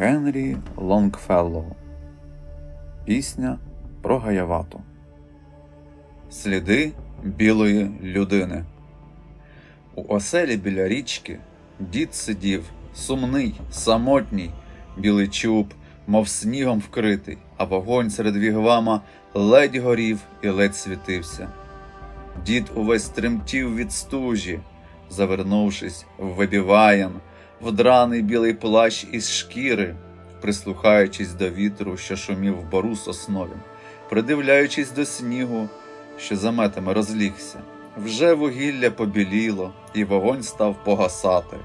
Генрі Лонгфеллоу Пісня про Гаявату Сліди білої людини. У оселі біля річки дід сидів, сумний, самотній, білий чуб, мов снігом вкритий, а вогонь серед вігвама ледь горів і ледь світився. Дід увесь тремтів від стужі, завернувшись в вибіваян, в драний білий плащ із шкіри, прислухаючись до вітру, що шумів в бору сосновім, придивляючись до снігу, що заметами розлігся. Вже вугілля побіліло, і вогонь став погасати.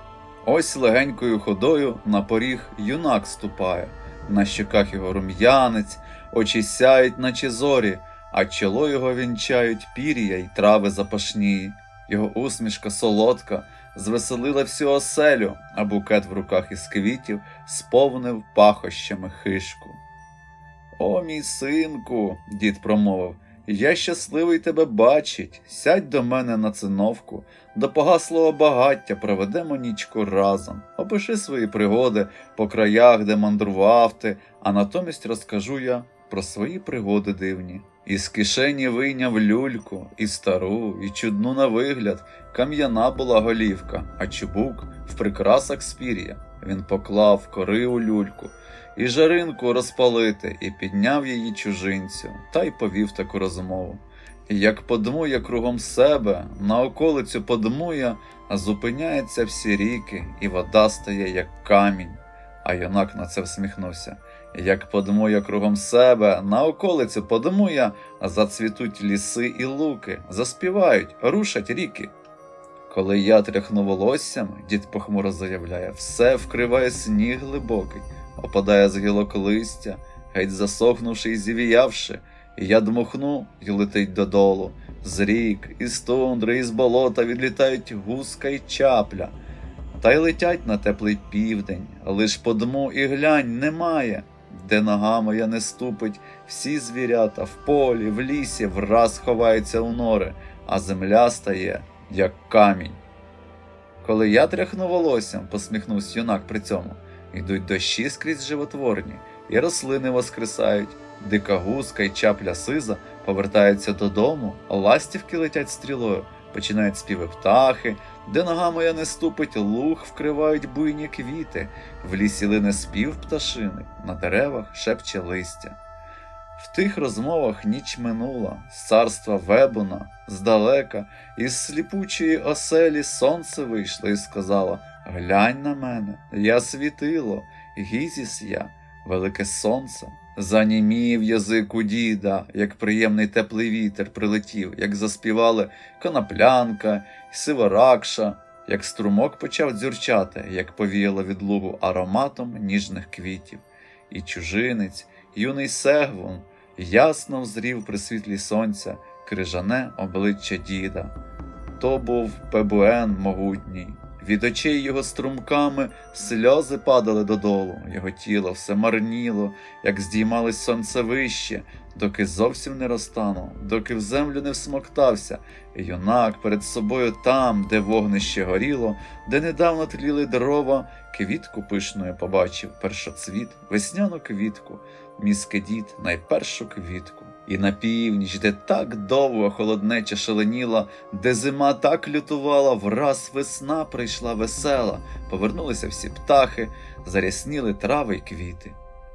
Ось легенькою ходою на поріг юнак ступає, на щоках його рум'янець, очі сяють, наче зорі, а чоло його вінчають пір'я й трави запашнії. Його усмішка солодка звеселила всю оселю, а букет в руках із квітів сповнив пахощами хишку. О, мій синку, дід промовив, я щасливий тебе бачить. Сядь до мене на циновку, до погаслого багаття проведемо нічку разом. Опиши свої пригоди по краях, де мандрував ти, а натомість розкажу я про свої пригоди дивні. Із кишені вийняв люльку, і стару, і чудну на вигляд, кам'яна була голівка, а чубук в прикрасах спір'я. Він поклав кори у люльку, і жаринку розпалити, і підняв її чужинцю, та й повів таку розмову. Як подмує кругом себе, на околицю подмує, а зупиняється всі ріки, і вода стає, як камінь. А юнак на це всміхнувся. Як подмує кругом себе, на околицю подмує, а зацвітуть ліси і луки, заспівають, рушать ріки. Коли я тряхну волоссями, дід похмуро заявляє, все вкриває сніг глибокий, опадає з гілок листя, геть засохнувши і зівіявши, я дмухну і летить додолу. З рік, із тундри, із болота відлітають гуска й чапля, та й летять на теплий південь, лиш подму і глянь немає, де нога моя не ступить, всі звірята в полі, в лісі враз ховаються у нори, а земля стає, як камінь. Коли я тряхну волоссям, посміхнувся юнак при цьому, йдуть дощі скрізь животворні, і рослини воскресають, дика гуска й чапля сиза повертаються додому, ластівки летять стрілою, починають співи птахи, де нога моя не ступить, луг вкривають буйні квіти, в лісі лине спів пташини, на деревах шепче листя. В тих розмовах ніч минула, з царства Вебуна, здалека, із сліпучої оселі сонце вийшло і сказало Глянь на мене, я світило, гізіс я, велике сонце. Занімів язик у діда, як приємний теплий вітер прилетів, як заспівали коноплянка, сиворакша, як струмок почав дзюрчати, як повіяло від лугу ароматом ніжних квітів, і чужинець, юний сегвун, ясно взрів при світлі сонця крижане обличчя діда. То був Пебуен могутній. Від очей його струмками сльози падали додолу, його тіло все марніло, як здіймалось сонце вище, доки зовсім не розтанув, доки в землю не всмоктався, юнак перед собою там, де вогнище горіло, де недавно тліли дрова, квітку пишною побачив, першоцвіт, весняну квітку, міський дід найпершу квітку. І на північ, де так довго холоднеча шаленіла, де зима так лютувала, враз весна прийшла весела, повернулися всі птахи, зарясніли трави й квіти.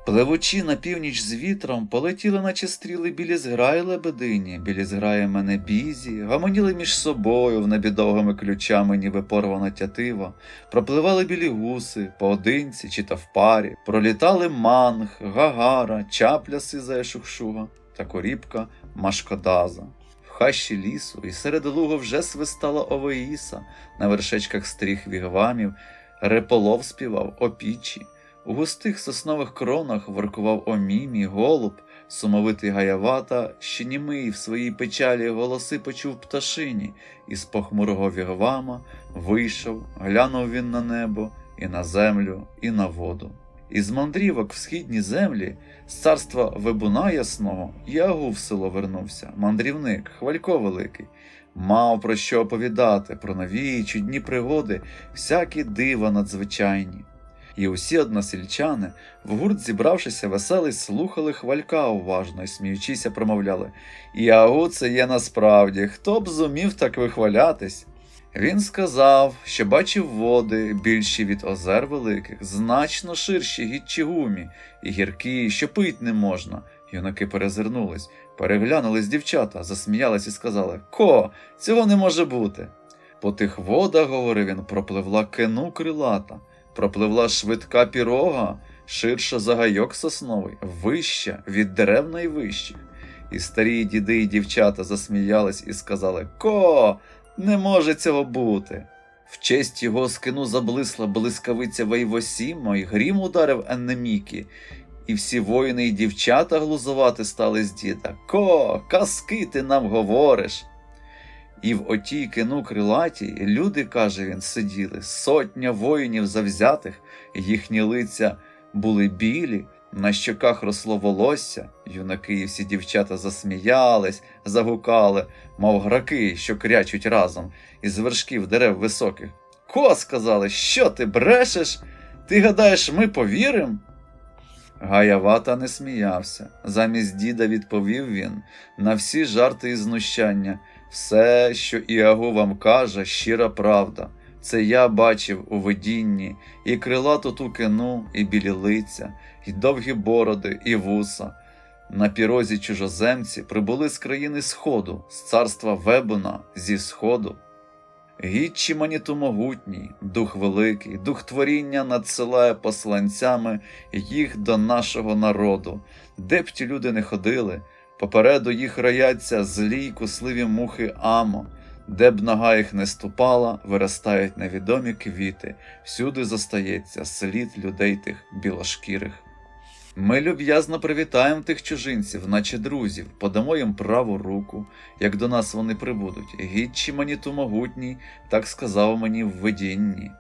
Пливучи на північ з вітром, полетіли, наче стріли білі зграї лебедині, білі зграї мене бізі, гамоніли між собою в небі довгими ключами, ніби порвана тятива, пропливали білі гуси, поодинці чи та в парі, пролітали манг, гагара, чапля сиза шухшуга та корібка Машкодаза. В хащі лісу і серед лугу вже свистала овеїса, на вершечках стріх вігвамів, реполов співав опічі. У густих соснових кронах воркував омімі, голуб, сумовитий гаявата, що німий в своїй печалі голоси почув пташині, і з похмурого вігвама вийшов, глянув він на небо, і на землю, і на воду. Із мандрівок в східні землі, з царства Вебуна Ясного, Ягу в село вернувся, мандрівник, хвалько великий, мав про що оповідати, про нові чудні пригоди, всякі дива надзвичайні. І усі односельчани, в гурт зібравшися веселий, слухали хвалька уважно і сміючися промовляли. Іагу це є насправді, хто б зумів так вихвалятись? Він сказав, що бачив води, більші від озер великих, значно ширші гідчі гумі, і гіркі, що пить не можна. Юнаки перезирнулись, переглянулись дівчата, засміялись і сказали Ко, цього не може бути. По тих водах, говорив він, пропливла кену крилата, пропливла швидка пірога, ширша за гайок сосновий, вища від дерев найвищих. І старі діди і дівчата засміялись і сказали Ко, не може цього бути. В честь його скину заблисла блискавиця Вейвосімо, і грім ударив Еннемікі, і всі воїни і дівчата глузувати стали з діда. Ко, казки ти нам говориш. І в отій кину крилатій люди, каже він, сиділи, сотня воїнів завзятих, їхні лиця були білі, на щоках росло волосся, юнаки і всі дівчата засміялись, загукали, мов граки, що крячуть разом, із вершків дерев високих. Ко, сказали, що ти брешеш? Ти гадаєш, ми повіримо? Гаявата не сміявся. Замість діда відповів він на всі жарти і знущання. Все, що Іагу вам каже, щира правда. Це я бачив у видінні і крилату ту кину, і білі лиця, і довгі бороди, і вуса. На пірозі чужоземці прибули з країни Сходу, з царства Вебуна, зі Сходу. Гідчі маніту могутній, дух великий, дух творіння надсилає посланцями їх до нашого народу, де б ті люди не ходили, попереду їх рояться злі й кусливі мухи Амо, де б нога їх не ступала, виростають невідомі квіти, всюди зостається слід людей тих білошкірих. Ми люб'язно привітаємо тих чужинців, наче друзів, подамо їм праву руку, як до нас вони прибудуть. Гідчі мені ту могутній, так сказав мені в видінні.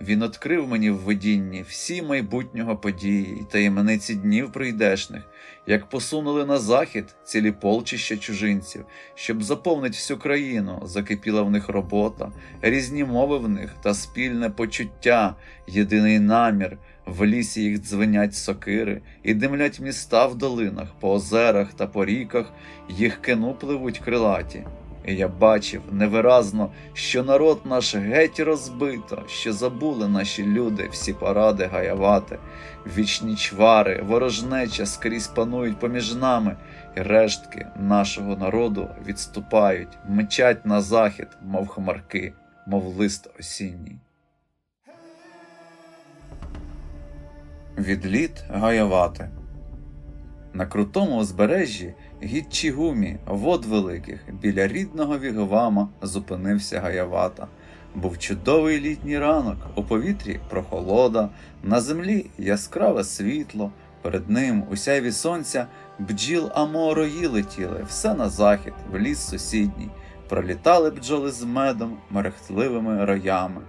Він відкрив мені в видінні всі майбутнього події й таємниці днів прийдешних, як посунули на захід цілі полчища чужинців, щоб заповнить всю країну, закипіла в них робота, різні мови в них та спільне почуття, єдиний намір. В лісі їх дзвенять сокири, і димлять міста в долинах, по озерах та по ріках їх кину пливуть крилаті. І я бачив невиразно, що народ наш геть розбито, що забули наші люди всі поради гаявати, вічні чвари, ворожнеча скрізь панують поміж нами, і рештки нашого народу відступають, мчать на захід, мов хмарки, мов лист осінній. Відліт гаявати. На крутому узбережжі Гідчігумі, вод великих, біля рідного Вігвама зупинився Гаявата. Був чудовий літній ранок, у повітрі прохолода, на землі яскраве світло, перед ним у сяйві сонця бджіл аморої летіли, все на захід, в ліс сусідній, пролітали бджоли з медом, мерехтливими роями.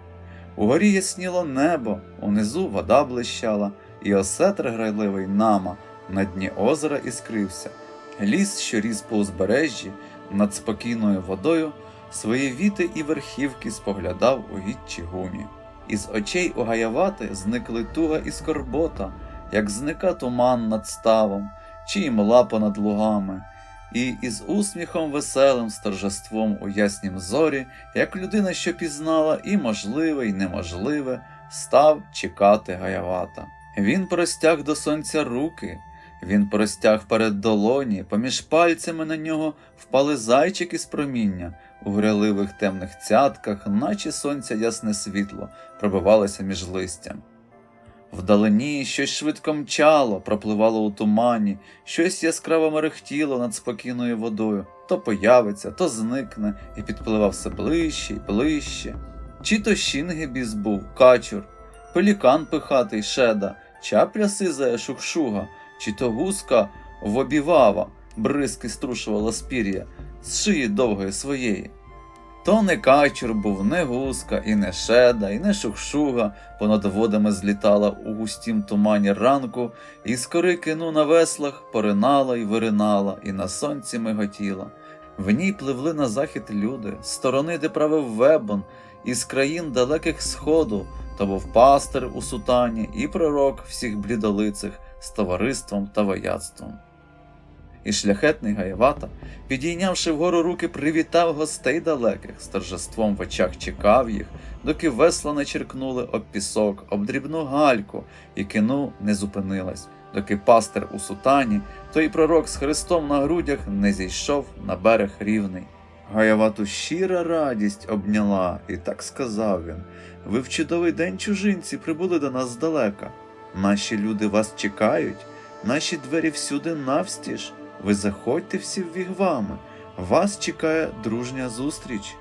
Угорі ясніло небо, унизу вода блищала, і осетр грайливий нама на дні озера іскрився. Ліс, що ріс по узбережжі над спокійною водою, свої віти і верхівки споглядав у гідчі гумі. Із очей у гаявати зникли туга і скорбота, як зника туман над ставом, чи й мла понад лугами, і із усміхом веселим, з торжеством у яснім зорі, як людина, що пізнала і можливе, і неможливе, став чекати гаявата. Він простяг до сонця руки. Він простяг перед долоні, поміж пальцями на нього впали зайчики з проміння, у гряливих темних цятках, наче сонця ясне світло, пробивалося між листям. Вдалині щось швидко мчало, пропливало у тумані, щось яскраво мерехтіло над спокійною водою, то появиться, то зникне і підпливав все ближче й ближче. Чи то щінгебіс був, качур, пелікан пихатий шеда, чапля сизая шукшуга, чи то гуска вобівава, бризки струшувала спір'я з шиї довгої своєї. То не качур був, не гуска, і не шеда, і не шухшуга, понад водами злітала у густім тумані ранку, і з кори кину на веслах поринала й виринала, і на сонці миготіла. В ній пливли на захід люди, сторони, де правив вебон, із країн далеких сходу, то був пастир у сутані і пророк всіх блідолицих з товариством та вояцтвом. І шляхетний Гаєвата, підійнявши вгору руки, привітав гостей далеких, з торжеством в очах чекав їх, доки весла не черкнули об пісок, об дрібну гальку, і кину не зупинилась, доки пастир у сутані, той пророк з Христом на грудях не зійшов на берег рівний. Гаявату щира радість обняла, і так сказав він: Ви в чудовий день чужинці прибули до нас здалека. Наші люди вас чекають, наші двері всюди навстіж. Ви заходьте всі в вігвами, вас чекає дружня зустріч.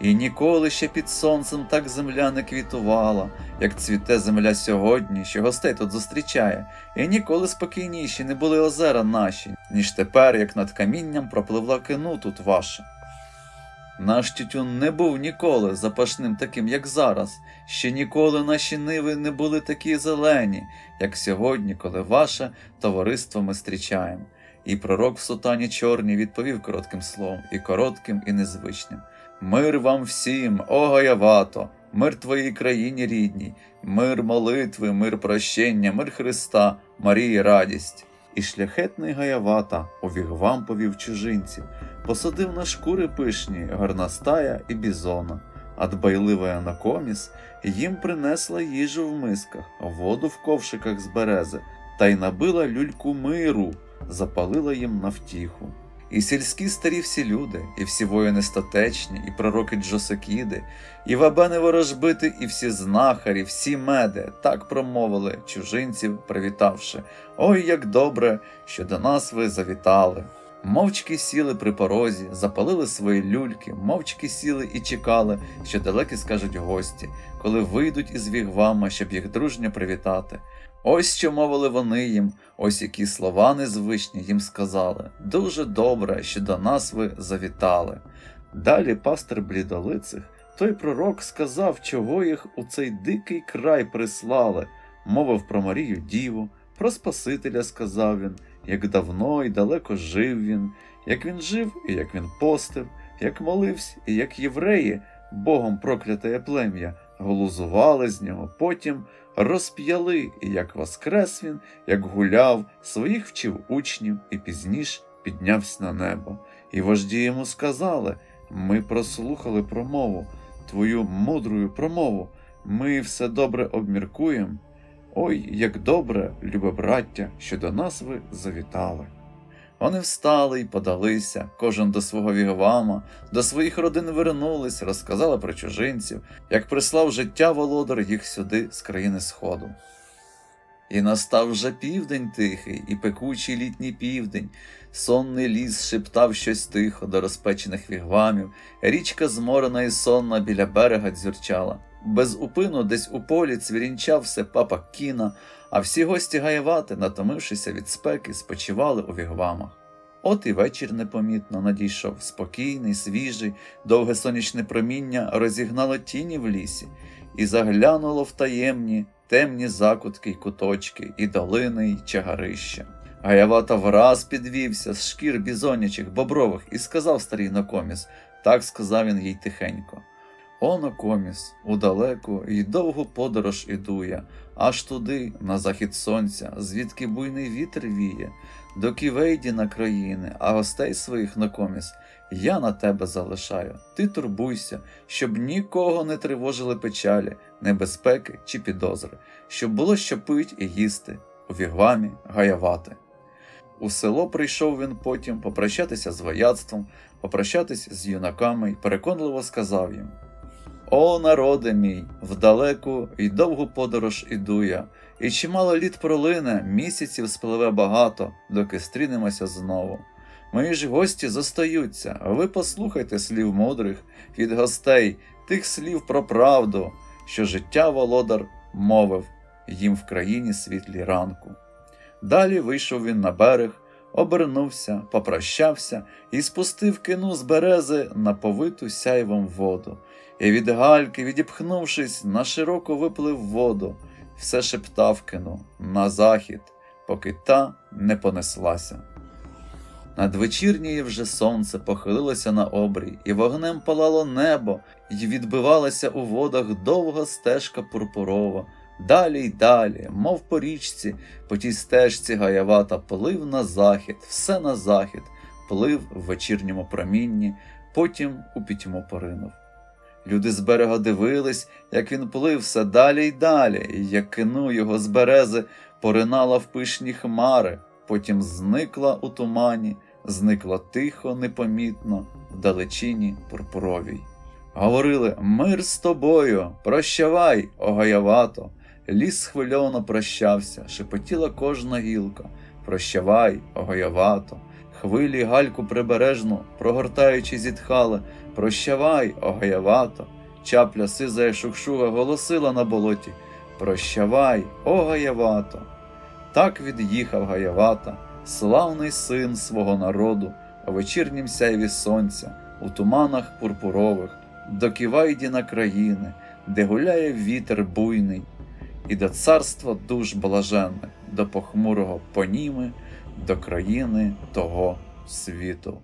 І ніколи ще під сонцем так земля не квітувала, як цвіте земля сьогодні, що гостей тут зустрічає, і ніколи спокійніші не були озера наші, ніж тепер, як над камінням пропливла кину тут ваша. Наш тютюн не був ніколи запашним таким, як зараз, ще ніколи наші ниви не були такі зелені, як сьогодні, коли ваше товариство ми зустрічаємо. І пророк в сутані чорній відповів коротким словом, і коротким, і незвичним. Мир вам всім, о Гаявато, мир твоїй країні рідній, мир молитви, мир прощення, мир Христа, Марії радість. І шляхетний Гаявата у вігвам повів чужинців, посадив на шкури пишні горностая і бізона, а дбайливий анакоміс їм принесла їжу в мисках, воду в ковшиках з берези, та й набила люльку миру, запалила їм на втіху. І сільські старі всі люди, і всі воїни статечні, і пророки Джосакіди, і вабени ворожбити, і всі знахарі, всі меди так промовили чужинців, привітавши. Ой, як добре, що до нас ви завітали. Мовчки сіли при порозі, запалили свої люльки, мовчки сіли і чекали, що далекі скажуть гості, коли вийдуть із вігвама, щоб їх дружньо привітати. Ось що мовили вони їм, ось які слова незвичні їм сказали. Дуже добре, що до нас ви завітали. Далі пастир блідолицих, той пророк сказав, чого їх у цей дикий край прислали, мовив про Марію Діву, про Спасителя сказав він, як давно і далеко жив він, як він жив і як він постив, як молився, і як євреї, Богом прокляте плем'я, голузували з нього, потім розп'яли, і як воскрес він, як гуляв, своїх вчив учнів і пізніш піднявся на небо. І вожді йому сказали: Ми прослухали промову, твою мудрую промову, ми все добре обміркуємо. Ой, як добре, любе браття, що до нас ви завітали. Вони встали й подалися, кожен до свого вігвама, до своїх родин вернулись, розказали про чужинців, як прислав життя володар їх сюди з країни Сходу. І настав вже південь тихий, і пекучий літній південь, сонний ліс шептав щось тихо до розпечених вігвамів, річка зморена і сонна біля берега дзюрчала. Без упину десь у полі цвірінчав все папа кіна, а всі гості гаєвати, натомившися від спеки, спочивали у вігвамах. От і вечір непомітно надійшов спокійний, свіжий, довге сонячне проміння розігнало тіні в лісі і заглянуло в таємні, темні закутки й куточки, і долини, й чагарища. Гаявата враз підвівся з шкір бізонячих, бобрових, і сказав старий Нокоміс, так сказав він їй тихенько. О, Нокоміс, у далеку й довгу подорож іду я, аж туди, на захід сонця, звідки буйний вітер віє, до Ківейдіна країни, а гостей своїх Нокоміс я на тебе залишаю. Ти турбуйся, щоб нікого не тривожили печалі, небезпеки чи підозри, щоб було що пить і їсти, у вігвамі гаявати. У село прийшов він потім попрощатися з вояцтвом, попрощатись з юнаками й переконливо сказав їм: О, народе мій, в далеку й довгу подорож іду я, і чимало літ пролине, місяців спливе багато, доки стрінемося знову. Мої ж гості зостаються, а ви послухайте слів мудрих від гостей, тих слів про правду, що життя володар мовив їм в країні світлі ранку. Далі вийшов він на берег, обернувся, попрощався і спустив кину з берези на повиту сяйвом воду, і від гальки, відіпхнувшись, на широко виплив воду, все шептав кину на захід, поки та не понеслася. Надвечірнє вже сонце похилилося на обрій, і вогнем палало небо, і відбивалася у водах довга стежка пурпурова. Далі й далі, мов по річці, по тій стежці гаявата плив на захід, все на захід, плив в вечірньому промінні, потім у пітьму поринув. Люди з берега дивились, як він плив все далі й далі, і як кину його з берези поринала в пишні хмари, потім зникла у тумані, зникла тихо, непомітно, в далечині пурпуровій. Говорили мир з тобою, прощавай, огаявато. Ліс схвильовано прощався, шепотіла кожна гілка. Прощавай, огаявато. Хвилі гальку прибережну, прогортаючи, зітхали. Прощавай, огаявато. Чапля сиза як шукшуга голосила на болоті. Прощавай, о Гаявато. Так від'їхав Гаявата, славний син свого народу, у вечірнім сяйві сонця, у туманах пурпурових, до Ківайдіна країни, де гуляє вітер буйний, і до царства душ блаженних, до похмурого поніми, до країни того світу.